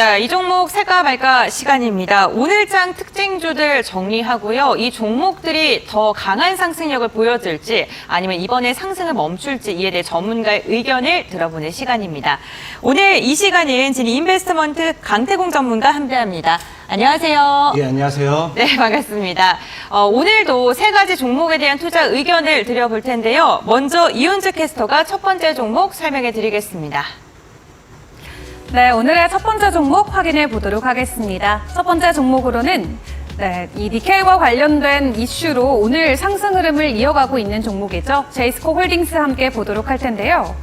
네, 이 종목 살까 말까 시간입니다. 오늘장 특징주들 정리하고요. 이 종목들이 더 강한 상승력을 보여줄지 아니면 이번에 상승을 멈출지 이에 대해 전문가의 의견을 들어보는 시간입니다. 오늘 이 시간은 진이 인베스트먼트 강태공 전문가 함께합니다. 안녕하세요. 예, 안녕하세요. 네, 반갑습니다. 어, 오늘도 세 가지 종목에 대한 투자 의견을 드려볼 텐데요. 먼저 이윤주 캐스터가 첫 번째 종목 설명해 드리겠습니다. 네, 오늘의 첫 번째 종목 확인해 보도록 하겠습니다. 첫 번째 종목으로는 네, 이 니켈과 관련된 이슈로 오늘 상승 흐름을 이어가고 있는 종목이죠. 제이스코 홀딩스 함께 보도록 할 텐데요.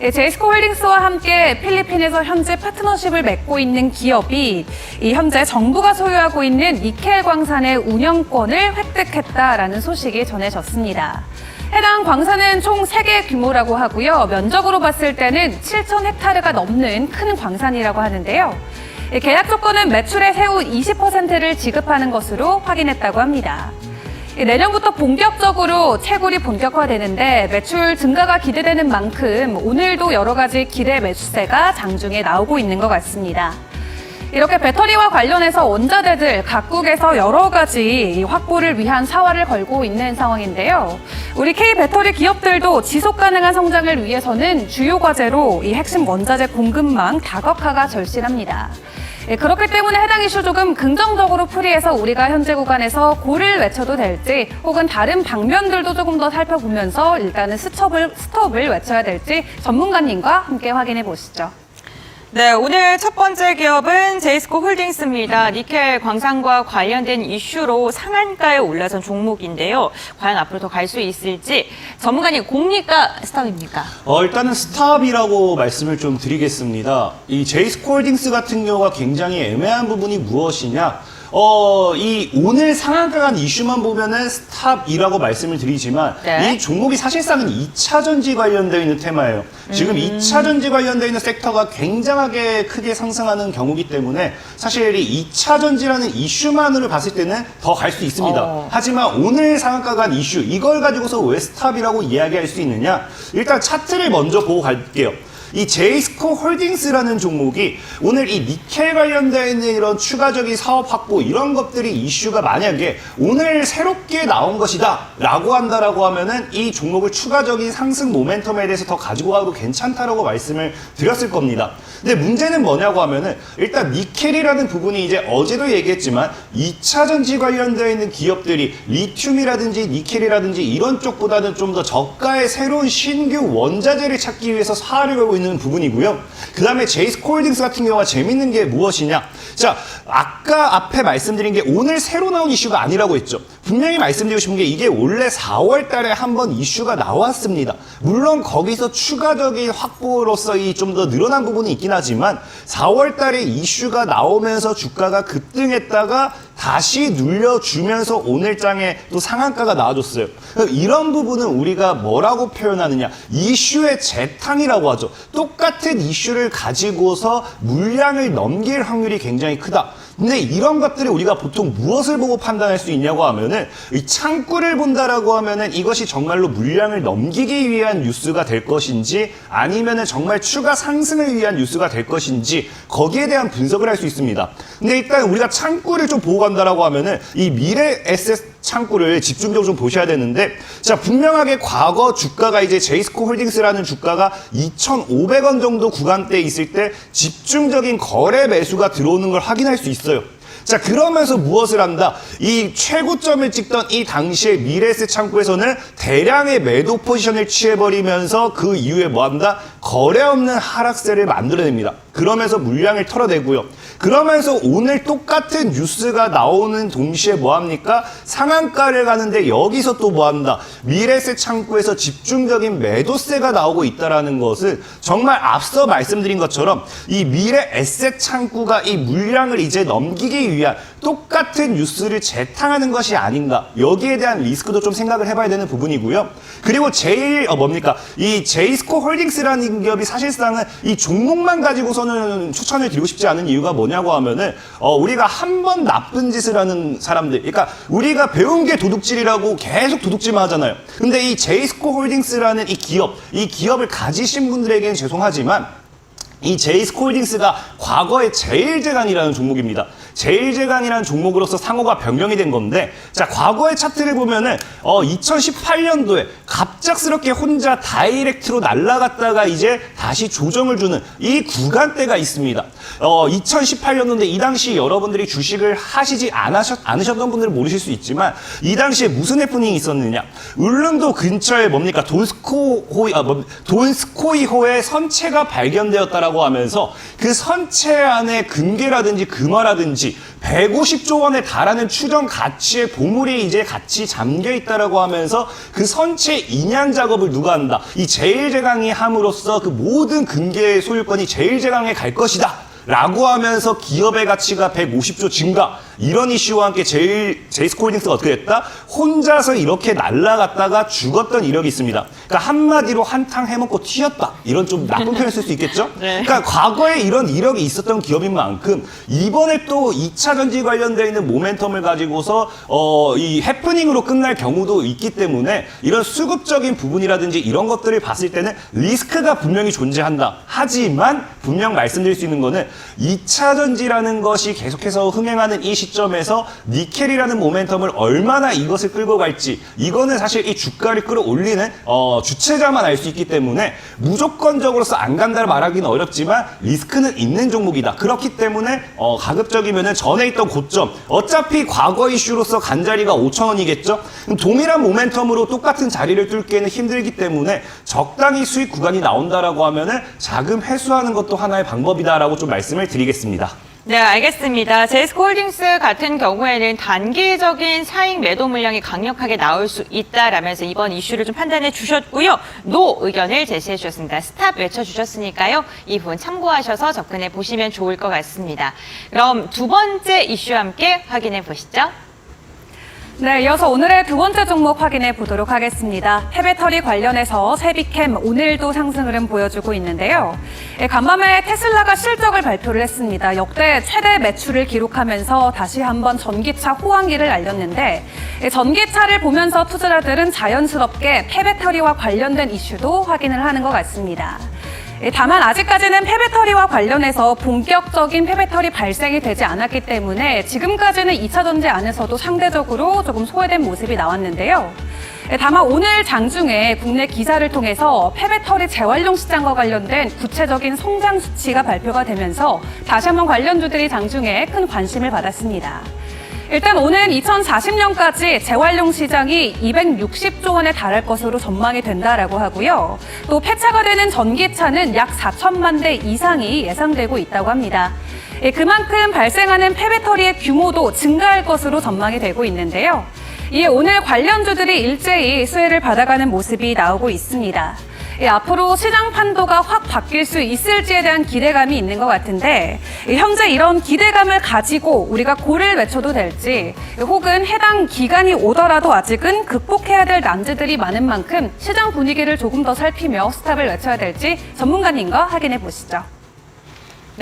예, 제이스코 홀딩스와 함께 필리핀에서 현재 파트너십을 맺고 있는 기업이 이 현재 정부가 소유하고 있는 니켈 광산의 운영권을 획득했다라는 소식이 전해졌습니다. 해당 광산은 총 3개 규모라고 하고요. 면적으로 봤을 때는 7천 헥타르가 넘는 큰 광산이라고 하는데요. 이 계약 조건은 매출의 세후 20%를 지급하는 것으로 확인했다고 합니다. 이 내년부터 본격적으로 채굴이 본격화되는데 매출 증가가 기대되는 만큼 오늘도 여러 가지 기대 매수세가 장중에 나오고 있는 것 같습니다. 이렇게 배터리와 관련해서 원자재들 각국에서 여러 가지 확보를 위한 사활을 걸고 있는 상황인데요. 우리 K 배터리 기업들도 지속 가능한 성장을 위해서는 주요 과제로 이 핵심 원자재 공급망 다각화가 절실합니다. 예, 그렇기 때문에 해당 이슈 조금 긍정적으로 풀이해서 우리가 현재 구간에서 고를 외쳐도 될지 혹은 다른 방면들도 조금 더 살펴보면서 일단은 스톱을, 스톱을 외쳐야 될지 전문가님과 함께 확인해 보시죠. 네, 오늘 첫 번째 기업은 제이스코 홀딩스입니다. 니켈 광산과 관련된 이슈로 상한가에 올라선 종목인데요. 과연 앞으로 더 갈 수 있을지 전문가님 공리가 스탑입니까? 어, 일단은 스탑이라고 말씀을 좀 드리겠습니다. 이 제이스콜딩스 같은 경우가 굉장히 애매한 부분이 무엇이냐? 어, 이 오늘 상한가 간 이슈만 보면은 스탑이라고 말씀을 드리지만 네. 이 종목이 사실상은 2차 전지 관련되어 있는 테마예요. 지금 2차 전지 관련되어 있는 섹터가 굉장하게 크게 상승하는 경우기 때문에 사실 이 2차 전지라는 이슈만으로 봤을 때는 더 갈 수 있습니다. 어. 하지만 오늘 상한가 간 이슈 이걸 가지고서 왜 스탑이라고 이야기할 수 있느냐? 일단 차트를 먼저 보고 갈게요. 이 제이스코 홀딩스라는 종목이 오늘 이 니켈 관련되어 있는 이런 추가적인 사업 확보 이런 것들이 이슈가 만약에 오늘 새롭게 나온 것이다 라고 한다라고 하면은 이 종목을 추가적인 상승 모멘텀에 대해서 더 가지고 가도 괜찮다라고 말씀을 드렸을 겁니다. 근데 문제는 뭐냐고 하면은 일단 니켈이라는 부분이 이제 어제도 얘기했지만 2차 전지 관련되어 있는 기업들이 리튬이라든지 니켈이라든지 이런 쪽보다는 좀 더 저가의 새로운 신규 원자재를 찾기 위해서 사활을 걸고 있는 부분이고요. 그 다음에 제이스 콜딩스 같은 경우가 재밌는 게 무엇이냐? 자, 아까 앞에 말씀드린 게 오늘 새로 나온 이슈가 아니라고 했죠. 분명히 말씀드리고 싶은 게 이게 원래 4월 달에 한 번 이슈가 나왔습니다. 물론 거기서 추가적인 확보로서 이 좀 더 늘어난 부분이 있긴 하지만 4월 달에 이슈가 나오면서 주가가 급등했다가 다시 눌려주면서 오늘 장에 또 상한가가 나와줬어요. 이런 부분은 우리가 뭐라고 표현하느냐. 이슈의 재탕이라고 하죠. 똑같은 이슈를 가지고서 물량을 넘길 확률이 굉장히 크다. 근데 이런 것들을 우리가 보통 무엇을 보고 판단할 수 있냐고 하면은 이 창구를 본다라고 하면은 이것이 정말로 물량을 넘기기 위한 뉴스가 될 것인지 아니면은 정말 추가 상승을 위한 뉴스가 될 것인지 거기에 대한 분석을 할 수 있습니다. 근데 일단 우리가 창구를 좀 보고 간다라고 하면은 이 미래 에셋 창구를 집중적으로 좀 보셔야 되는데 자 분명하게 과거 주가가 이제 제이스코 홀딩스라는 주가가 2,500원 정도 구간대에 있을 때 집중적인 거래 매수가 들어오는 걸 확인할 수 있어요. 자 그러면서 무엇을 한다? 이 최고점을 찍던 이 당시에 미래스 창구에서는 대량의 매도 포지션을 취해버리면서 그 이후에 뭐한다? 거래 없는 하락세를 만들어냅니다. 그러면서 물량을 털어내고요. 그러면서 오늘 똑같은 뉴스가 나오는 동시에 뭐합니까? 상한가를 가는데 여기서 또 뭐한다? 미래세 창구에서 집중적인 매도세가 나오고 있다라는 것은 정말 앞서 말씀드린 것처럼 이 미래 에셋 창구가 이 물량을 이제 넘기기 위한 똑같은 뉴스를 재탕하는 것이 아닌가 여기에 대한 리스크도 좀 생각을 해봐야 되는 부분이고요. 그리고 제일 어 뭡니까 이 제이스코 홀딩스라는 기업이 사실상은 이 종목만 가지고서는 추천을 드리고 싶지 않은 이유가 뭐냐고 하면은 어 우리가 한 번 나쁜 짓을 하는 사람들 그러니까 우리가 배운 게 도둑질이라고 계속 도둑질만 하잖아요. 근데 이 제이스코 홀딩스라는 이 기업 이 기업을 가지신 분들에게는 죄송하지만 이 제이스콜딩스가 과거의 제일제강이라는 종목입니다. 제일제강이라는 종목으로서 상호가 변경이 된 건데, 자, 과거의 차트를 보면은, 어, 2018년도에 갑작스럽게 혼자 다이렉트로 날아갔다가 이제 다시 조정을 주는 이 구간대가 있습니다. 어, 2018년도인데 이 당시 여러분들이 주식을 하시지 않으셨, 않으셨던 분들은 모르실 수 있지만, 이 당시에 무슨 해프닝이 있었느냐. 울릉도 근처에 뭡니까? 돈스코호이, 아, 뭐, 돈스코이호의 선체가 발견되었다라고 하면서 그 선체 안에 금괴라든지 금화라든지 150조 원에 달하는 추정 가치의 보물이 이제 같이 잠겨 있다라고 하면서 그 선체 인양 작업을 누가 한다. 이 제일제강이 함으로써 그 모든 금괴의 소유권이 제일제강에 갈 것이다. 라고 하면서 기업의 가치가 150조 증가 이런 이슈와 함께 제일 제이스콜딩스가 어떻게 됐다? 혼자서 이렇게 날아갔다가 죽었던 이력이 있습니다. 그러니까 한마디로 한탕 해먹고 튀었다 이런 좀 나쁜 표현을 쓸수 있겠죠? 네. 그러니까 과거에 이런 이력이 있었던 기업인 만큼 이번에 또 2차 전지 관련되어 있는 모멘텀을 가지고서 어, 이 해프닝으로 끝날 경우도 있기 때문에 이런 수급적인 부분이라든지 이런 것들을 봤을 때는 리스크가 분명히 존재한다. 하지만 분명 말씀드릴 수 있는 거는 2차 전지라는 것이 계속해서 흥행하는 이 시점에서 니켈이라는 모멘텀을 얼마나 이것을 끌고 갈지 이거는 사실 이 주가를 끌어올리는 어, 주체자만 알 수 있기 때문에 무조건적으로서 안 간다를 말하기는 어렵지만 리스크는 있는 종목이다. 그렇기 때문에 어, 가급적이면은 전에 있던 고점 어차피 과거 이슈로서 간 자리가 5천 원이겠죠. 그럼 동일한 모멘텀으로 똑같은 자리를 뚫기에는 힘들기 때문에 적당히 수익 구간이 나온다라고 하면은 자금 회수하는 것도 하나의 방법이다라고 좀 말씀을 드리겠습니다. 네, 알겠습니다. 제이스콜딩스 같은 경우에는 단기적인 사익 매도 물량이 강력하게 나올 수 있다라면서 이번 이슈를 좀 판단해 주셨고요. 노 의견을 제시해 주셨습니다. 스탑 외쳐 주셨으니까요. 이 부분 참고하셔서 접근해 보시면 좋을 것 같습니다. 그럼 두 번째 이슈 함께 확인해 보시죠. 네, 이어서 오늘의 두 번째 종목 확인해 보도록 하겠습니다. 폐배터리 관련해서 세비캠 오늘도 상승 흐름 보여주고 있는데요. 예, 간밤에 테슬라가 실적을 발표를 했습니다. 역대 최대 매출을 기록하면서 다시 한번 전기차 호황기를 알렸는데 예, 전기차를 보면서 투자자들은 자연스럽게 폐배터리와 관련된 이슈도 확인을 하는 것 같습니다. 예, 다만 아직까지는 폐배터리와 관련해서 본격적인 폐배터리 발생이 되지 않았기 때문에 지금까지는 2차 전지 안에서도 상대적으로 조금 소외된 모습이 나왔는데요. 예, 다만 오늘 장중에 국내 기사를 통해서 폐배터리 재활용 시장과 관련된 구체적인 성장 수치가 발표가 되면서 다시 한번 관련주들이 장중에 큰 관심을 받았습니다. 일단 오는 2040년까지 재활용 시장이 260조 원에 달할 것으로 전망이 된다라고 하고요. 또 폐차가 되는 전기차는 약 4천만 대 이상이 예상되고 있다고 합니다. 예, 그만큼 발생하는 폐배터리의 규모도 증가할 것으로 전망이 되고 있는데요. 이에 오늘 관련주들이 일제히 수혜를 받아가는 모습이 나오고 있습니다. 예, 앞으로 시장 판도가 확 바뀔 수 있을지에 대한 기대감이 있는 것 같은데 예, 현재 이런 기대감을 가지고 우리가 고를 외쳐도 될지 예, 혹은 해당 기간이 오더라도 아직은 극복해야 될 난제들이 많은 만큼 시장 분위기를 조금 더 살피며 스탑을 외쳐야 될지 전문가님과 확인해 보시죠.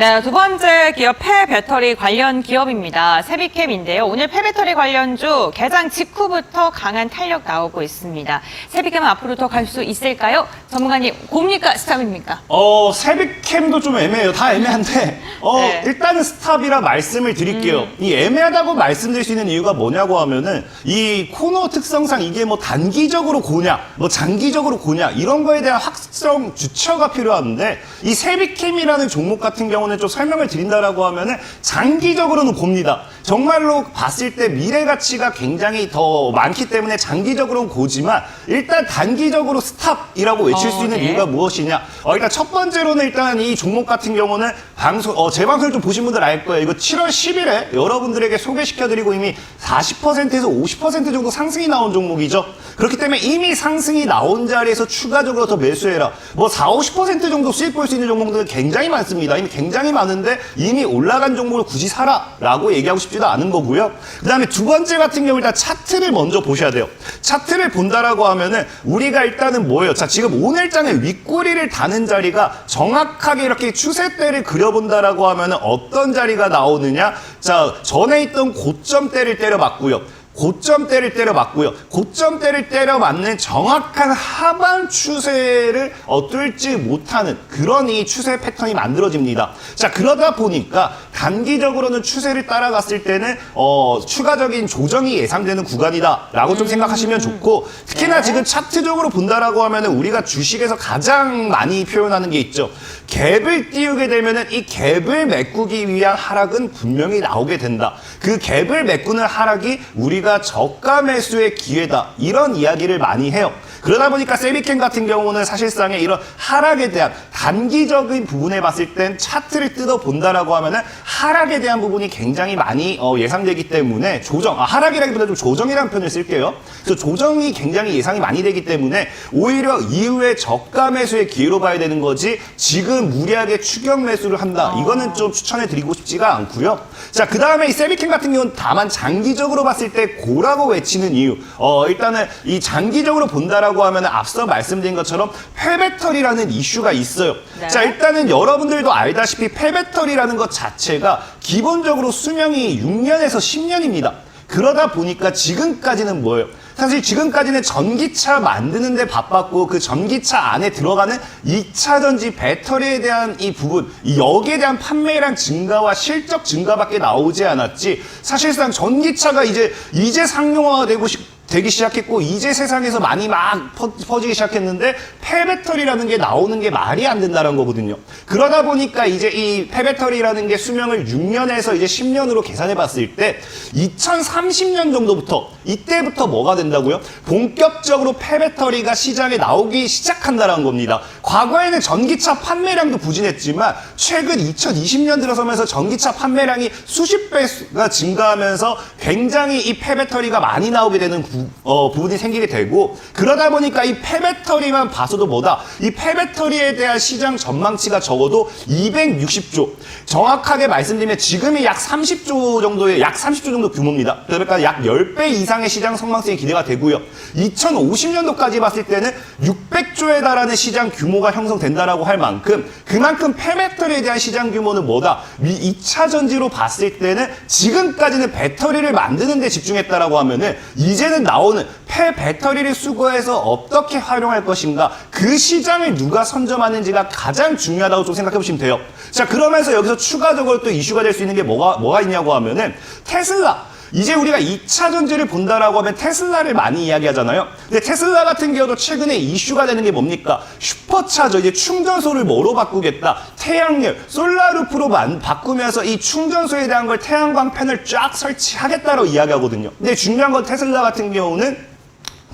네, 두 번째 기업 폐배터리 관련 기업입니다. 세비캠인데요. 오늘 폐배터리 관련주 개장 직후부터 강한 탄력 나오고 있습니다. 세비캠은 앞으로 더 갈 수 있을까요? 전문가님, 곱니까 스탑입니까? 어, 세비캠도 좀 애매해요. 다 애매한데, 어, 네. 일단은 스탑이라 말씀을 드릴게요. 이 애매하다고 말씀드릴 수 있는 이유가 뭐냐고 하면은, 이 코너 특성상 이게 뭐 단기적으로 고냐, 뭐 장기적으로 고냐, 이런 거에 대한 확정 주처가 필요한데, 이 세비캠이라는 종목 같은 경우는 좀 설명을 드린다라고 하면은, 장기적으로는 곱니다. 정말로 봤을 때 미래 가치가 굉장히 더 많기 때문에 장기적으로는 고지만, 일단 단기적으로 스탑이라고 외칠 어, 수 있는 네. 이유가 무엇이냐? 어, 일단 첫 번째로는 일단 이 종목 같은 경우는 방송, 어, 제 방송을 좀 보신 분들 알 거예요. 이거 7월 10일에 여러분들에게 소개시켜드리고 이미 40%에서 50% 정도 상승이 나온 종목이죠. 그렇기 때문에 이미 상승이 나온 자리에서 추가적으로 더 매수해라. 뭐 4, 50% 정도 수익 볼 수 있는 종목들은 굉장히 많습니다. 이미 굉장히 많은데 이미 올라간 종목을 굳이 사라라고 얘기하고 싶지도 않은 거고요. 그 다음에 두 번째 같은 경우 일단 차트를 먼저 보셔야 돼요. 차트를 본다라고 하면은 우리가 일단은 뭐예요? 자, 지금 오늘장에 윗꼬리를 다는 자리가 정확하게 이렇게 추세대를 그려본다라고 하면은 어떤 자리가 나오느냐? 자, 전에 있던 고점대를 때려봤고요. 고점대를 때려 맞고요. 고점대를 때려 맞는 정확한 하방 추세를 어, 뚫지 못하는 그런 이 추세 패턴이 만들어집니다. 자, 그러다 보니까 단기적으로는 추세를 따라갔을 때는 어, 추가적인 조정이 예상되는 구간이다라고 좀 생각하시면 좋고 특히나 네. 지금 차트적으로 본다라고 하면은 우리가 주식에서 가장 많이 표현하는 게 있죠. 갭을 띄우게 되면은 이 갭을 메꾸기 위한 하락은 분명히 나오게 된다. 그 갭을 메꾸는 하락이 우리가 저가 매수의 기회다. 이런 이야기를 많이 해요. 그러다 보니까 세비캔 같은 경우는 사실상의 이런 하락에 대한 단기적인 부분에 봤을 땐 차트를 뜯어 본다라고 하면은 하락에 대한 부분이 굉장히 많이 어, 예상되기 때문에 조정, 아, 하락이라기보다 좀 조정이라는 표현을 쓸게요. 그래서 조정이 굉장히 예상이 많이 되기 때문에 오히려 이후에 저가 매수의 기회로 봐야 되는 거지 지금 무리하게 추격 매수를 한다. 이거는 좀 추천해 드리고 싶지가 않고요. 자, 그 다음에 이 세비캔 같은 경우는 다만 장기적으로 봤을 때 고라고 외치는 이유. 어, 일단은 이 장기적으로 본다라고 하면 앞서 말씀드린 것처럼 폐배터리라는 이슈가 있어요. 네. 자, 일단은 여러분들도 알다시피 폐배터리라는 것 자체가 기본적으로 수명이 6년에서 10년입니다. 그러다 보니까 지금까지는 뭐예요? 사실 지금까지는 전기차 만드는데 바빴고 그 전기차 안에 들어가는 2차 전지 배터리에 대한 이 부분, 이 여기에 대한 판매량 증가와 실적 증가밖에 나오지 않았지. 사실상 전기차가 이제 이제 상용화가 되고 싶 되기 시작했고 이제 세상에서 많이 막 퍼, 퍼지기 시작했는데 폐배터리라는 게 나오는 게 말이 안 된다는 거거든요. 그러다 보니까 이제 이 폐배터리라는 게 수명을 6년에서 이제 10년으로 계산해 봤을 때 2030년 정도부터 이때부터 뭐가 된다고요? 본격적으로 폐배터리가 시장에 나오기 시작한다는 겁니다. 과거에는 전기차 판매량도 부진했지만 최근 2020년 들어서면서 전기차 판매량이 수십 배가 증가하면서 굉장히 이 폐배터리가 많이 나오게 되는 부, 어, 부분이 생기게 되고 그러다 보니까 이 폐배터리만 봐서도 뭐다? 이 폐배터리에 대한 시장 전망치가 적어도 260조. 정확하게 말씀드리면 지금이 약 30조 정도의 약 30조 정도 규모입니다. 그러니까 약 10배 이상의 시장 성장성이 기대가 되고요. 2050년도까지 봤을 때는 600조에 달하는 시장 규모가 형성된다라고 할 만큼 그만큼 폐배터리에 대한 시장 규모는 뭐다? 미 2차 전지로 봤을 때는 지금까지는 배터리를 만드는 데 집중했다라고 하면은 이제는 나오는 폐 배터리를 수거해서 어떻게 활용할 것인가 그 시장을 누가 선점하는지가 가장 중요하다고 좀 생각해 보시면 돼요. 자 그러면서 여기서 추가적으로 또 이슈가 될 수 있는 게 뭐가 뭐가 있냐고 하면은 테슬라 이제 우리가 2차 전지를 본다라고 하면 테슬라를 많이 이야기하잖아요. 근데 테슬라 같은 경우도 최근에 이슈가 되는 게 뭡니까? 슈퍼차저 이제 충전소를 뭐로 바꾸겠다. 태양열, 솔라루프로 만, 바꾸면서 이 충전소에 대한 걸 태양광 패널 쫙 설치하겠다고 이야기하거든요. 근데 중요한 건 테슬라 같은 경우는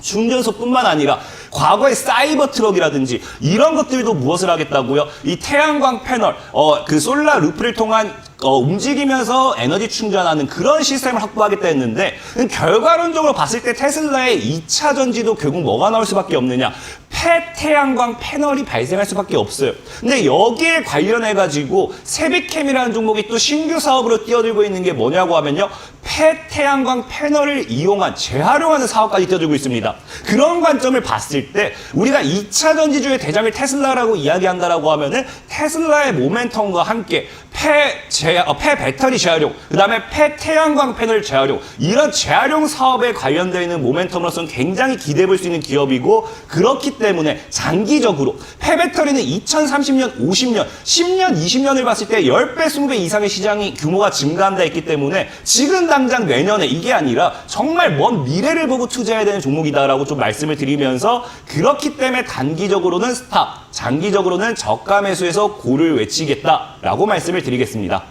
충전소뿐만 아니라 과거의 사이버 트럭이라든지 이런 것들도 무엇을 하겠다고요? 이 태양광 패널, 어, 그 솔라 루프를 통한 어, 움직이면서 에너지 충전하는 그런 시스템을 확보하겠다 했는데 결과론적으로 봤을 때 테슬라의 2차 전지도 결국 뭐가 나올 수밖에 없느냐? 폐태양광 패널이 발생할 수밖에 없어요. 근데 여기에 관련해 가지고 세비캠이라는 종목이 또 신규 사업으로 뛰어들고 있는 게 뭐냐고 하면요. 폐태양광 패널을 이용한 재활용하는 사업까지 뛰어들고 있습니다. 그런 관점을 봤을 때 우리가 2차 전지주의 대장을 테슬라라고 이야기한다라고 하면은 테슬라의 모멘텀과 함께 폐, 재, 어, 폐 배터리 재활용, 그 다음에 폐 태양광 패널 재활용, 이런 재활용 사업에 관련되어 있는 모멘텀으로서는 굉장히 기대해 볼 수 있는 기업이고, 그렇기 때문에 장기적으로 폐 배터리는 2030년, 50년, 10년, 20년을 봤을 때 10배, 20배 이상의 시장이 규모가 증가한다 했기 때문에 지금 당장 내년에 이게 아니라 정말 먼 미래를 보고 투자해야 되는 종목이다라고 좀 말씀을 드리면서 그렇기 때문에 단기적으로는 스탑, 장기적으로는 저가 매수에서 고를 외치겠다라고 말씀을 드리겠습니다.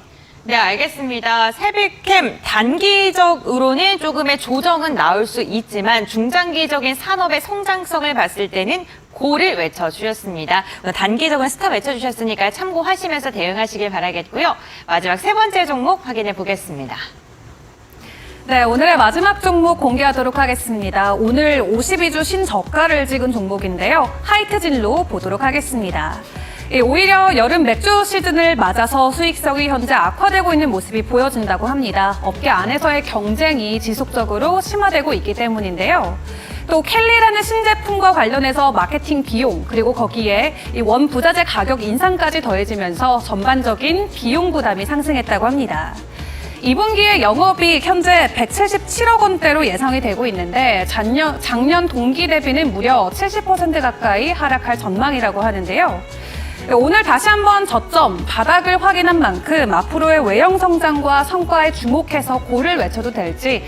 네, 알겠습니다. 세비캠 단기적으로는 조금의 조정은 나올 수 있지만 중장기적인 산업의 성장성을 봤을 때는 고를 외쳐주셨습니다. 오늘 단기적인 스탑 외쳐주셨으니까 참고하시면서 대응하시길 바라겠고요. 마지막 세 번째 종목 확인해 보겠습니다. 네, 오늘의 마지막 종목 공개하도록 하겠습니다. 오늘 52주 신저가를 찍은 종목인데요. 하이트 진로 보도록 하겠습니다. 예, 오히려 여름 맥주 시즌을 맞아서 수익성이 현재 악화되고 있는 모습이 보여진다고 합니다. 업계 안에서의 경쟁이 지속적으로 심화되고 있기 때문인데요. 또 켈리라는 신제품과 관련해서 마케팅 비용 그리고 거기에 이 원부자재 가격 인상까지 더해지면서 전반적인 비용 부담이 상승했다고 합니다. 2분기의 영업이익 현재 177억 원대로 예상이 되고 있는데 작년, 작년 동기 대비는 무려 70% 가까이 하락할 전망이라고 하는데요. 오늘 다시 한번 저점 바닥을 확인한 만큼 앞으로의 외형 성장과 성과에 주목해서 고를 외쳐도 될지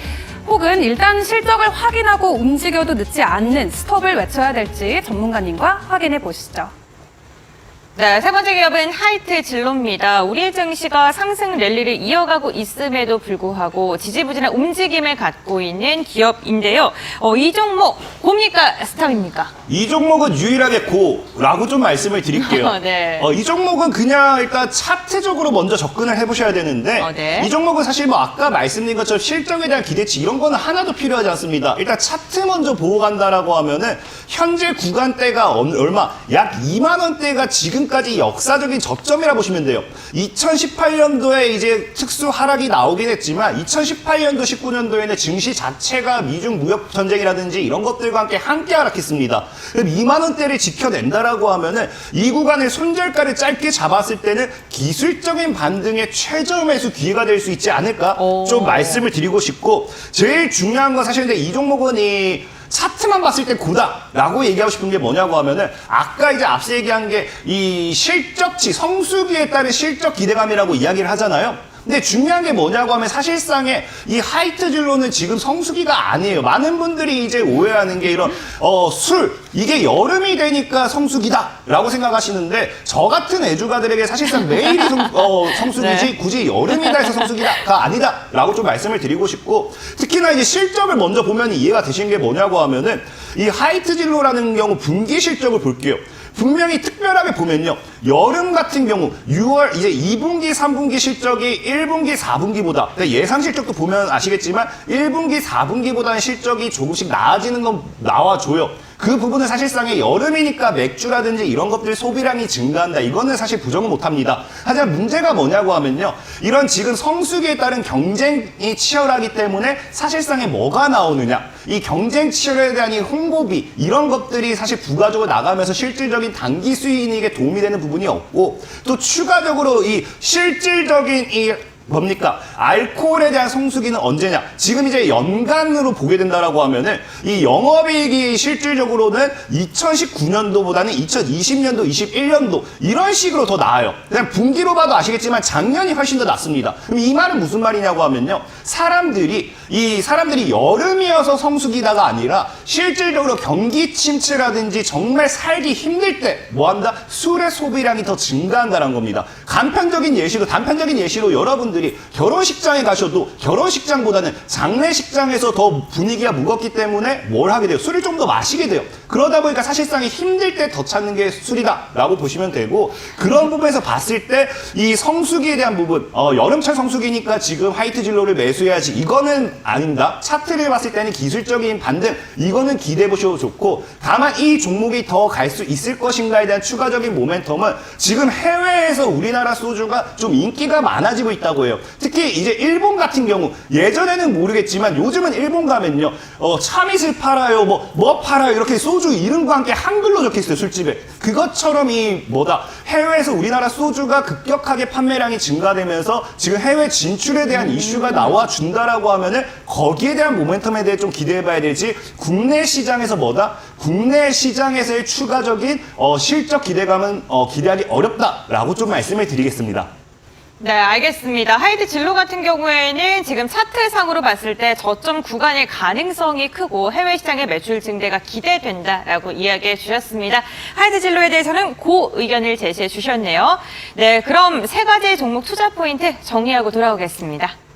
혹은 일단 실적을 확인하고 움직여도 늦지 않는 스톱을 외쳐야 될지 전문가님과 확인해 보시죠. 네, 세 번째 기업은 하이트 진로입니다. 우리 증시가 상승 랠리를 이어가고 있음에도 불구하고 지지부진한 움직임을 갖고 있는 기업인데요. 어, 이 종목 고입니까 스탑입니까? 이 종목은 유일하게 고라고 좀 말씀을 드릴게요. 네. 어, 이 종목은 그냥 일단 차트적으로 먼저 접근을 해보셔야 되는데 어, 네. 이 종목은 사실 뭐 아까 말씀드린 것처럼 실적에 대한 기대치 이런 거는 하나도 필요하지 않습니다. 일단 차트 먼저 보고 간다라고 하면은 현재 구간대가 얼- 얼마 약 2만 원대가 지금 까지 역사적인 저점이라 보시면 돼요. 2018년도에 이제 특수 하락이 나오긴 했지만 2018년도 19년도에는 증시 자체가 미중 무역 전쟁이라든지 이런 것들과 함께 함께 하락했습니다. 그럼 2만 원대를 지켜낸다라고 하면은 이 구간을 손절가를 짧게 잡았을 때는 기술적인 반등의 최저 매수 기회가 될 수 있지 않을까 오. 좀 말씀을 드리고 싶고 제일 중요한 건 사실 근데 이 종목은 이 차트만 봤을 때 고다라고 얘기하고 싶은 게 뭐냐고 하면은 아까 이제 앞서 얘기한 게 이 실적치 성수기에 따른 실적 기대감이라고 이야기를 하잖아요. 근데 중요한 게 뭐냐고 하면 사실상의 이 하이트 진로는 지금 성수기가 아니에요. 많은 분들이 이제 오해하는 게 이런 어, 술 이게 여름이 되니까 성수기다라고 생각하시는데 저 같은 애주가들에게 사실상 매일이 성, 어, 성수기지 네. 굳이 여름이다 해서 성수기다가 아니다라고 좀 말씀을 드리고 싶고 특히나 이제 실적을 먼저 보면 이해가 되시는 게 뭐냐고 하면은 이 하이트 진로라는 경우 분기 실적을 볼게요. 분명히 특별하게 보면요. 여름 같은 경우 6월 이제 2분기, 3분기 실적이 1분기, 4분기보다 예상 실적도 보면 아시겠지만 1분기, 4분기보다는 실적이 조금씩 나아지는 건 나와줘요. 그 부분은 사실상의 여름이니까 맥주라든지 이런 것들 소비량이 증가한다. 이거는 사실 부정은 못합니다. 하지만 문제가 뭐냐고 하면요. 이런 지금 성수기에 따른 경쟁이 치열하기 때문에 사실상에 뭐가 나오느냐. 이 경쟁 치열에 대한 이 홍보비 이런 것들이 사실 부가적으로 나가면서 실질적인 단기 수익에 도움이 되는 부분이 없고 또 추가적으로 이 실질적인 이 뭡니까? 알코올에 대한 성수기는 언제냐? 지금 이제 연간으로 보게 된다라고 하면은 이 영업이익이 실질적으로는 2019년도보다는 2020년도, 21년도 이런 식으로 더 나아요. 그냥 분기로 봐도 아시겠지만 작년이 훨씬 더 낫습니다. 그럼 이 말은 무슨 말이냐고 하면요. 사람들이 이 사람들이 여름이어서 성수기다가 아니라 실질적으로 경기 침체라든지 정말 살기 힘들 때 뭐 한다? 술의 소비량이 더 증가한다는 겁니다. 간편적인 예시로 단편적인 예시로 여러분들 이 결혼식장에 가셔도 결혼식장보다는 장례식장에서 더 분위기가 무겁기 때문에 뭘 하게 돼요? 술을 좀 더 마시게 돼요. 그러다 보니까 사실상 힘들 때 더 찾는 게 술이다라고 보시면 되고 그런 부분에서 봤을 때 이 성수기에 대한 부분 어, 여름철 성수기니까 지금 하이트 진로를 매수해야지 이거는 아닙니다. 차트를 봤을 때는 기술적인 반등 이거는 기대해 보셔도 좋고 다만 이 종목이 더 갈 수 있을 것인가에 대한 추가적인 모멘텀은 지금 해외에서 우리나라 소주가 좀 인기가 많아지고 있다고 해요. 특히 이제 일본 같은 경우 예전에는 모르겠지만 요즘은 일본 가면요 어, 참이슬 팔아요 뭐, 뭐 팔아요 이렇게 소주 이름과 함께 한글로 적혀 있어요 술집에. 그것처럼 이 뭐다? 해외에서 우리나라 소주가 급격하게 판매량이 증가되면서 지금 해외 진출에 대한 이슈가 나와 준다라고 하면은 거기에 대한 모멘텀에 대해 좀 기대해 봐야 되지. 국내 시장에서 뭐다? 국내 시장에서의 추가적인 어, 실적 기대감은 어, 기대하기 어렵다라고 좀 말씀을 드리겠습니다. 네, 알겠습니다. 하이트 진로 같은 경우에는 지금 차트상으로 봤을 때 저점 구간의 가능성이 크고 해외 시장의 매출 증대가 기대된다라고 이야기해 주셨습니다. 하이트 진로에 대해서는 고 의견을 제시해 주셨네요. 네, 그럼 세 가지 종목 투자 포인트 정리하고 돌아오겠습니다.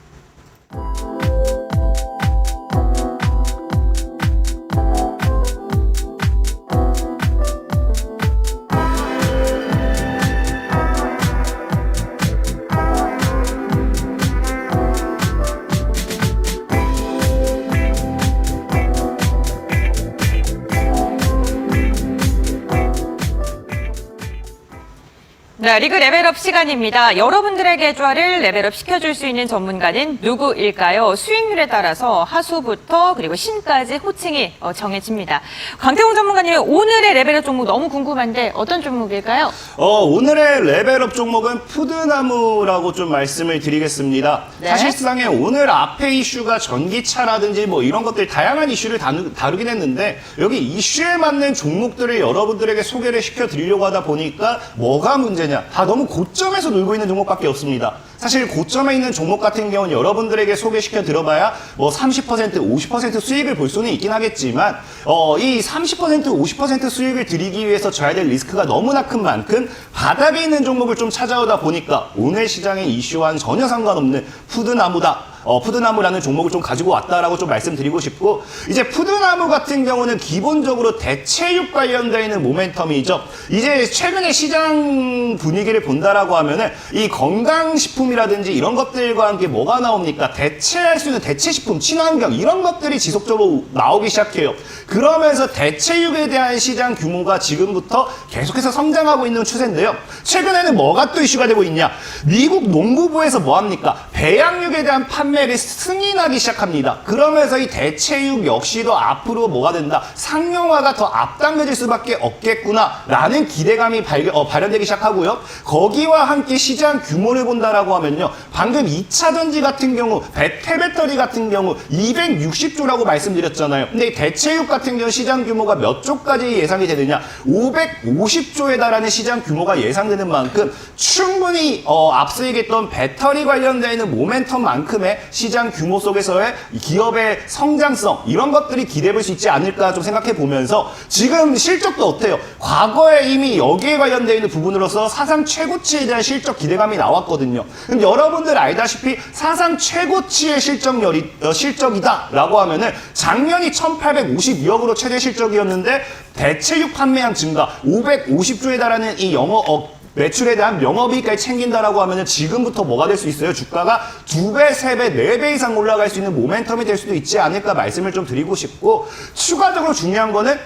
네, 자, 리그 레벨업 시간입니다. 여러분들에게 조화를 레벨업 시켜줄 수 있는 전문가는 누구일까요? 수익률에 따라서 하수부터 그리고 신까지 호칭이 어, 정해집니다. 강태웅 전문가님, 오늘의 레벨업 종목 너무 궁금한데 어떤 종목일까요? 어, 오늘의 레벨업 종목은 푸드나무라고 좀 말씀을 드리겠습니다. 네. 사실상에 오늘 앞에 이슈가 전기차라든지 뭐 이런 것들 다양한 이슈를 다루, 다루긴 했는데 여기 이슈에 맞는 종목들을 여러분들에게 소개를 시켜 드리려고 하다 보니까 뭐가 문제냐? 다 너무 고점에서 놀고 있는 종목밖에 없습니다. 사실 고점에 있는 종목 같은 경우는 여러분들에게 소개시켜 들어봐야 뭐 30%, 50% 수익을 볼 수는 있긴 하겠지만 어, 이 30%, 50% 수익을 드리기 위해서 져야 될 리스크가 너무나 큰 만큼 바닥에 있는 종목을 좀 찾아오다 보니까 오늘 시장의 이슈와는 전혀 상관없는 푸드나무다. 어, 푸드나무라는 종목을 좀 가지고 왔다라고 좀 말씀드리고 싶고 이제 푸드나무 같은 경우는 기본적으로 대체육 관련되어 있는 모멘텀이죠. 이제 최근에 시장 분위기를 본다라고 하면은 이 건강식품이라든지 이런 것들과 함께 뭐가 나옵니까? 대체할 수 있는 대체식품, 친환경 이런 것들이 지속적으로 나오기 시작해요. 그러면서 대체육에 대한 시장 규모가 지금부터 계속해서 성장하고 있는 추세인데요. 최근에는 뭐가 또 이슈가 되고 있냐? 미국 농구부에서 뭐 합니까? 배양육에 대한 판 매를 승인하기 시작합니다. 그러면서 이 대체육 역시도 앞으로 뭐가 된다? 상용화가 더 앞당겨질 수밖에 없겠구나라는 기대감이 발견, 어, 발현되기 시작하고요. 거기와 함께 시장 규모를 본다라고 하면요. 방금 2차 전지 같은 경우, 배태 배터리 같은 경우 260조라고 말씀드렸잖아요. 근데 이 대체육 같은 경우 시장 규모가 몇 조까지 예상이 되느냐? 550조에 달하는 시장 규모가 예상되는 만큼 충분히 어, 앞서 얘기했던 배터리 관련되어 있는 모멘텀만큼의 시장 규모 속에서의 이 기업의 성장성 이런 것들이 기대해 볼수 있지 않을까 좀 생각해 보면서 지금 실적도 어때요? 과거에 이미 여기에 관련되어 있는 부분으로서 사상 최고치에 대한 실적 기대감이 나왔거든요. 그럼 여러분들 알다시피 사상 최고치의 실적열이 어, 실적이다라고 하면은 작년이 1,852억으로 최대 실적이었는데 대체육 판매량 증가 550조에 달하는 이 영어 어, 매출에 대한 명업이익까지 챙긴다라고 하면은 지금부터 뭐가 될 수 있어요? 주가가 두 배, 세 배, 네 배 이상 올라갈 수 있는 모멘텀이 될 수도 있지 않을까 말씀을 좀 드리고 싶고 추가적으로 중요한 거는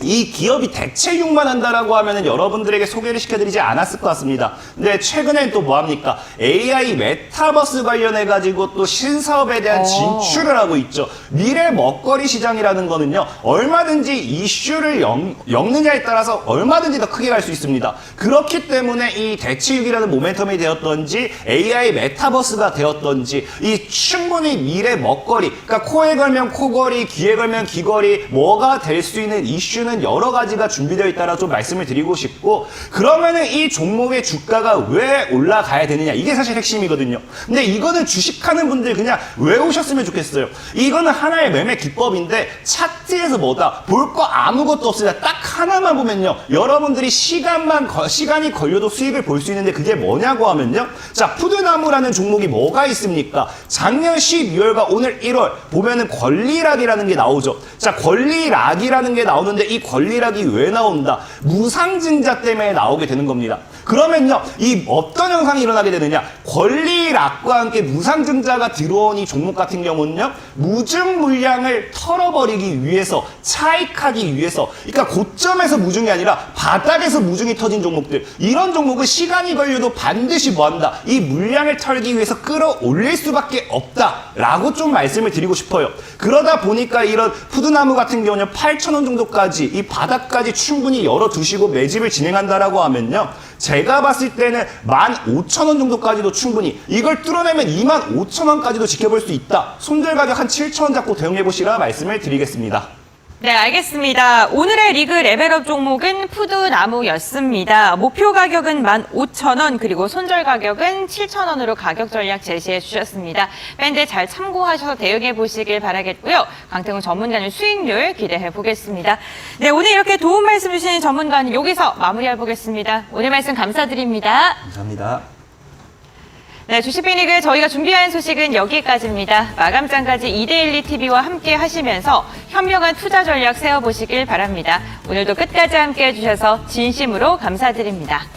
이 기업이 대체육만 한다라고 하면은 여러분들에게 소개를 시켜드리지 않았을 것 같습니다. 근데 최근엔 또 뭐합니까? AI 메타버스 관련해가지고 또 신사업에 대한 어. 진출을 하고 있죠. 미래 먹거리 시장이라는 거는요, 얼마든지 이슈를 엮, 엮느냐에 따라서 얼마든지 더 크게 갈 수 있습니다. 그렇기 때문에 이 대체육이라는 모멘텀이 되었던지, AI 메타버스가 되었던지, 이 충분히 미래 먹거리, 그러니까 코에 걸면 코걸이, 귀에 걸면 귀걸이, 뭐가 될 수 있는 이슈는 여러 가지가 준비되어 있다라 좀 말씀을 드리고 싶고, 그러면은 이 종목의 주가가 왜 올라가야 되느냐, 이게 사실 핵심이거든요. 근데 이거는 주식하는 분들 그냥 외우셨으면 좋겠어요. 이거는 하나의 매매 기법인데, 차트에서 뭐다, 볼 거 아무것도 없습니다. 딱 하나만 보면요. 여러분들이 시간만, 거- 시간이 걸려도 수익을 볼 수 있는데 그게 뭐냐고 하면요. 자, 푸드나무라는 종목이 뭐가 있습니까? 작년 12월과 오늘 1월 보면은 권리락이라는 게 나오죠. 자, 권리락이라는 게 나오는데 이 권리락이 왜 나온다? 무상증자 때문에 나오게 되는 겁니다. 그러면요, 이 어떤 현상이 일어나게 되느냐? 권리락과 함께 무상증자가 들어온 이 종목 같은 경우는요, 무증 물량을 털어버리기 위해서, 차익하기 위해서, 그러니까 고점에서 무증이 아니라 바닥에서 무증이 터진 종목들, 이런 종목은 시간이 걸려도 반드시 뭐 한다? 이 물량을 털기 위해서 끌어올릴 수밖에 없다라고 좀 말씀을 드리고 싶어요. 그러다 보니까 이런 푸드나무 같은 경우는 8,000원 정도까지 이 바닥까지 충분히 열어두시고 매집을 진행한다라고 하면요. 제가 봤을 때는 15,000원 정도까지도 충분히 이걸 뚫어내면 25,000원까지도 지켜볼 수 있다. 손절 가격 한 7,000원 잡고 대응해 보시라 말씀을 드리겠습니다. 네, 알겠습니다. 오늘의 리그 레벨업 종목은 푸드나무였습니다. 목표 가격은 15,000원, 그리고 손절 가격은 7,000원으로 가격 전략 제시해 주셨습니다. 밴드 잘 참고하셔서 대응해 보시길 바라겠고요. 강태훈 전문가님 수익률 기대해 보겠습니다. 네, 오늘 이렇게 도움 말씀 주신 전문가는 여기서 마무리해 보겠습니다. 오늘 말씀 감사드립니다. 감사합니다. 네, 주식빈리그 저희가 준비한 소식은 여기까지입니다. 마감장까지 이데일리 TV와 함께 하시면서 현명한 투자 전략 세워보시길 바랍니다. 오늘도 끝까지 함께 해주셔서 진심으로 감사드립니다.